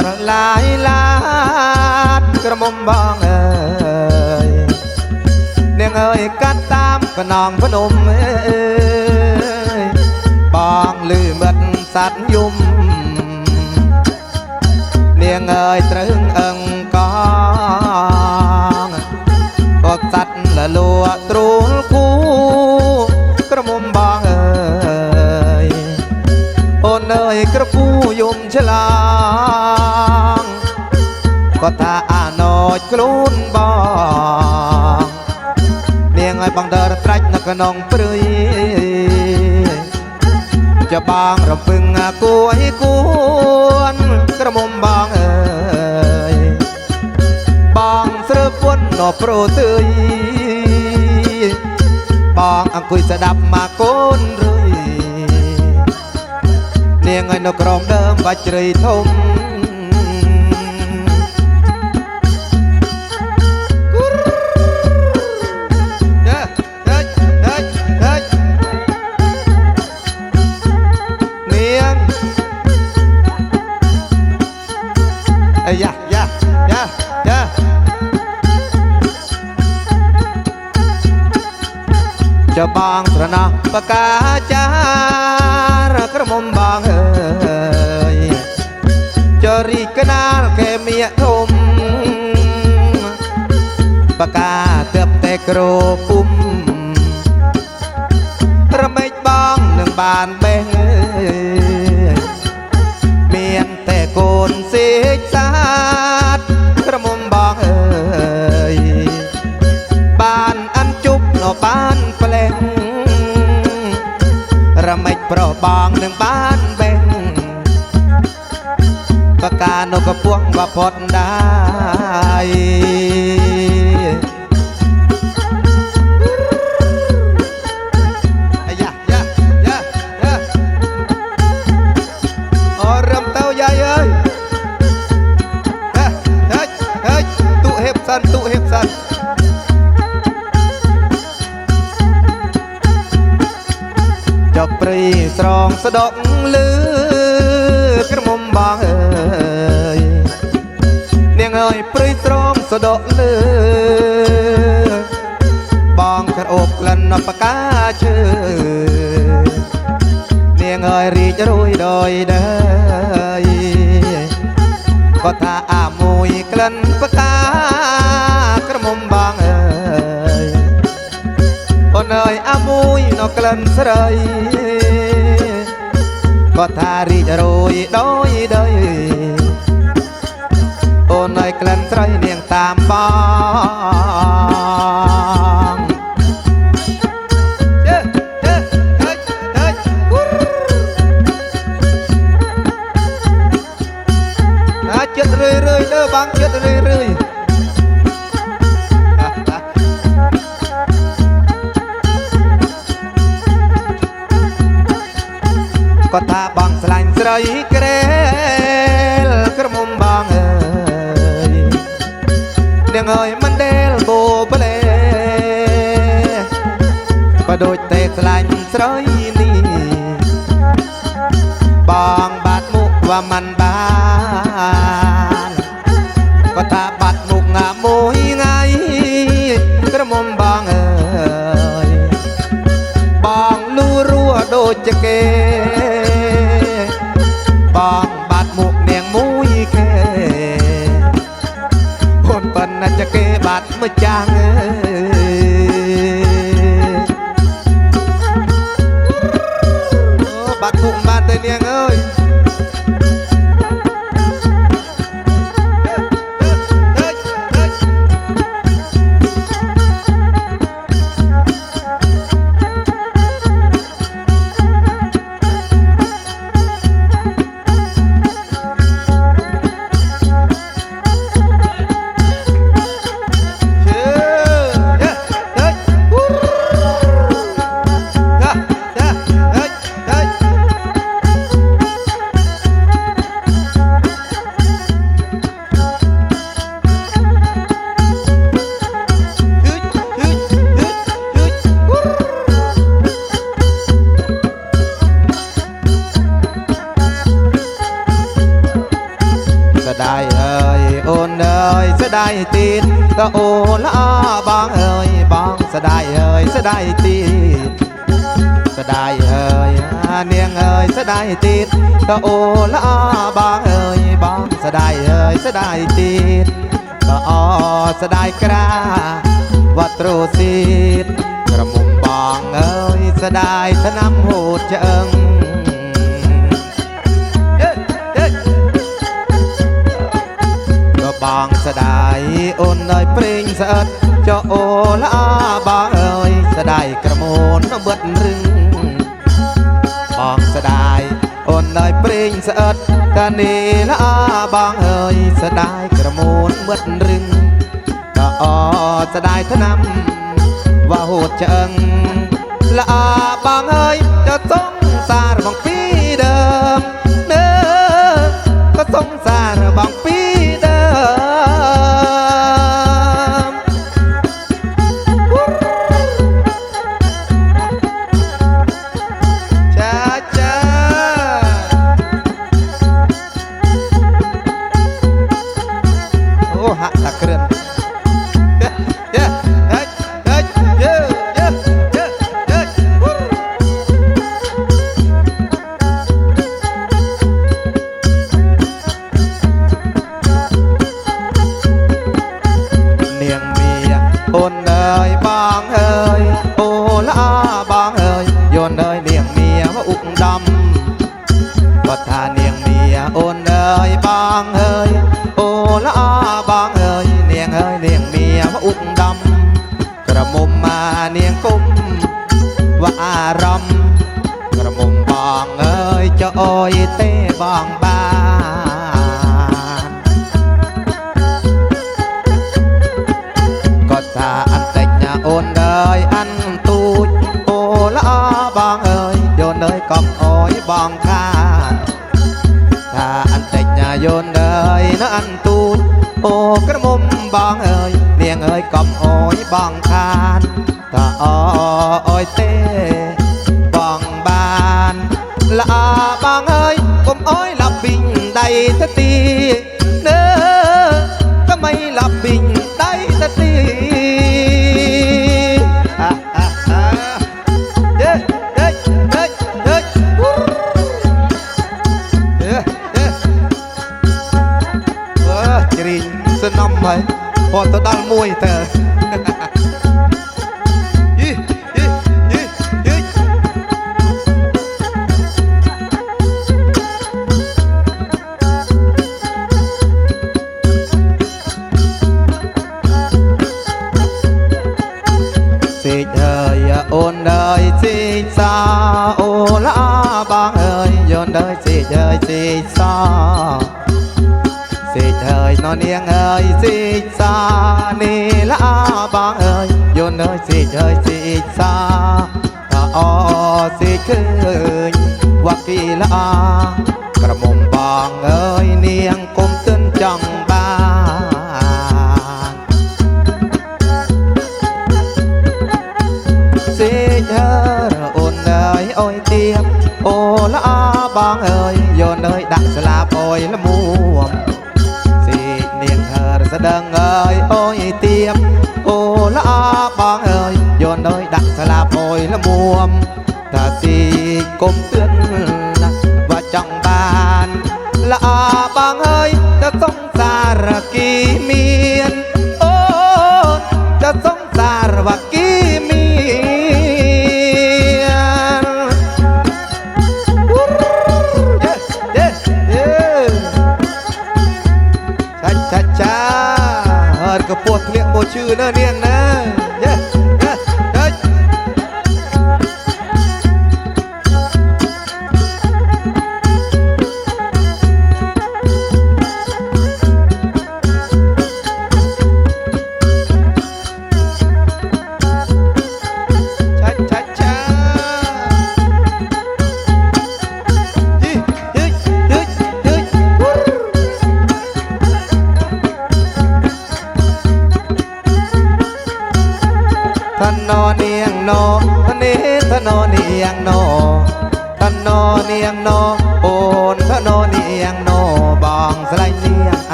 ថាបងដើរឡាយឡាតក្រមុំបងអើយនាងអើយកាត់តាមកណងភ្នំអើយបងលឺមិត្តសัตว์យំ នាងអើយត្រូវអឹងកងក៏សัตว์លលួត្រួលគូក្រមុំបងអើយអូនអើយក្រពូយំឆ្លង ក៏ថាអាណោចខ្លួនបងនាងឲ្យបងដើរត្រាច់នៅក្នុងព្រៃជាបងរពឹងគួយគួនក្រមុំបងអើយបងស្រើពុនណោប្រទើយបងអង្គុយស្ដាប់មកកូនរួយនាងឲ្យនៅក្រមដើមបាច់ជ្រៃធំ យ៉ាយ៉ាយ៉ាយ៉ាចបងស្រណោះបកាចារក្រមុំបងអើយចរីកណាលគេមៀធំបកាទើបតែគ្រូព ផុតដែរអាយ៉ាយ៉ាយ៉ាយ៉ាអូរំទៅយាយអើយហេហេហេទុហេបសិនទុហេបសិនចុកព្រៃស្រងស្ដុកលឺក្រមុំបងអើយ នាងអើយព្រៃស្រងស្ដុកលឺបងក្រអូបក្លិនអបកាឈើនាងអើយរីករួយដោយដែរក៏ថាអាមួយក្លិនបកាក្រមុំបងអើយអូនអើយអាមួយនៅក្លិនស្រីក៏ថារីករួយដោយដែរ តាមបងចិត្តរឿយរឿយទៅបងចិត្តរឿយរឿយគាត់ថាបងស្លាញ់ស្រីក្រេ ងហើយមិនដេលបូប្លែបើដូចតែខ្លាញ់ស្រីនេះបងបាត់មុខវាមិនបាន ប៉ុណ្ណាជាគេបាត់ម្ចាស់អើយអូបាត់មុខបានទៅនាងអើយ ទៀតក៏អូល្អបងអើយបងស្ដាយអើយស្ដាយទៀតស្ដាយអើយអានាងអើយស្ដាយទៀតក៏អូល្អបងអើយបងស្ដាយអើយស្ដាយទៀតក៏អស្ដាយក្រាវត្តទ្រស៊ីតក្រមុំបងអើយស្ដាយថ្នាំហូតឆ្អឹង បងស្ដាយអូនអើយព្រេងស្អិតចុះអូល្អបងអើយស្ដាយក្រមូនបិទរឹងបងស្ដាយអូនអើយព្រេងស្អិតកានេះល្អបងអើយស្ដាយក្រមូនបិទរឹងក៏អស្ដាយថ្នាំវ៉ាហូតឆ្អឹងល្អបងអើយចុះសងសារបងពី នាងគុំว่าអារម្មណ៍ក្រមុំបងអើយចុះអើយទេបងបានក៏ថាអន្តិចណាអូនអើយអន្ទូចអូល្អបងអើយយោនអើយកុំអើយបងខានថាអន្តិចណាយោនអើយណាអន្ទូចអូក្រមុំបងអើយនាងអើយកុំអើយបងខាន ថាអអើយទេបងបានល្អបងអើយកុំអើយលាប់ពីងដៃទៅទីនើក៏មិនលាប់ពីងដៃទៅទីអាអាអាយេយេយេយេវូយេយេអើជ្រីងសនំហើយพอទៅដល់មួយទៅយី សេកហើយអូនអើយសេកសាអូឡាបងអើយយន់អើយសេកហើយសេកសាសេកហើយនរនាងអើយសេកសានេះឡាបងអើយយន់អើយសេកហើយសេកសាថាអសេកឃើញវ៉ាគីឡាក្រមុំបងអើយនាងគុំទិនច ស្លាបអុយល្មួមថាស៊ីគុំទឿនណាស់ว่าចង់បានល្អបងអើយទៅសងសារគីមានអូនទៅសងសារវគីមានយេយេយេចាចាចាអើកពោះធ្លាក់បូជឿណានាងណា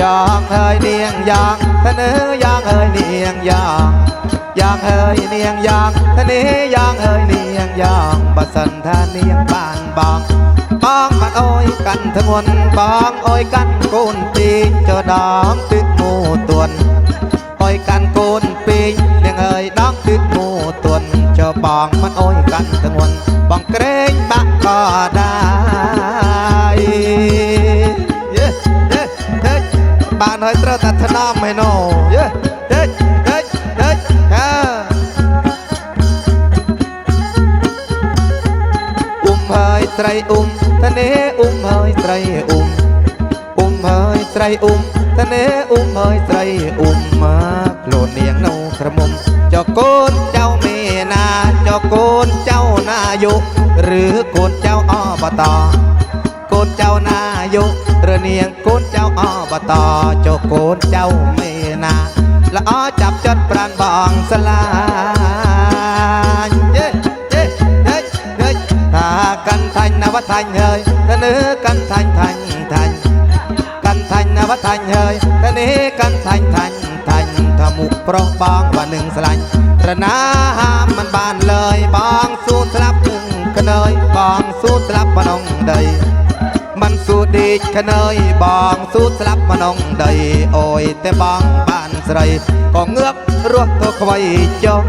យ៉ាងហើយនាងយ៉ាងធ្នើយ៉ាងហើយនាងយ៉ាងយ៉ាងហើយនាងយ៉ាងធ្នេះយ៉ាងហើយនាងយ៉ាងបើសិនថានាងបានបងបងបានអើយកាន់ធ្ងន់បងអើយកាន់កូនទីងចដងទឹកមូទួនអើយកាន់កូនពីងនាងអើយដងទឹកមូទួនចបងមិនអើយកាន់ធ្ងន់បងក្រែងបាក់ក៏ដែ ហើយត្រូវតែថ្នមឯណូយេយេយេយេហាអ៊ុំហើយត្រីអ៊ុំតនេះអ៊ុំហើយត្រីអ៊ុំអ៊ុំហើយត្រីអ៊ុំតនេះអ៊ុំហើយត្រីអ៊ុំមកខ្លួននាងនៅក្រមុំចកូនចៅមេណាចកូនចៅនាយកឬកូនចៅអបតកូនចៅនាយករ នាងកូនចៅអបតចុះកូនចៅមេណាល្អចាប់ចិត្តប្រានបងស្លាញ់យេយេយេយេថាកាន់ថាញ់នវថាញ់ហើយតើនឺកាន់ថាញ់ថាញ់ថាញ់កាន់ថាញ់នវថាញ់ហើយតើនេះកាន់ថាញ់ថាញ់ថាញ់ថាមុខប្រុសបងបាននឹងស្លាញ់ត្រណាហាមមិនបានលើយបងសួរស្លាប់នឹងក្នើយបងសួរស្លាប់ក្នុងដី មិនសួរដេកខណើយបងសួរស្លាប់មនងដីអូយតែបងបានស្រីក៏ងើបរស់ទៅខ្វៃចុះ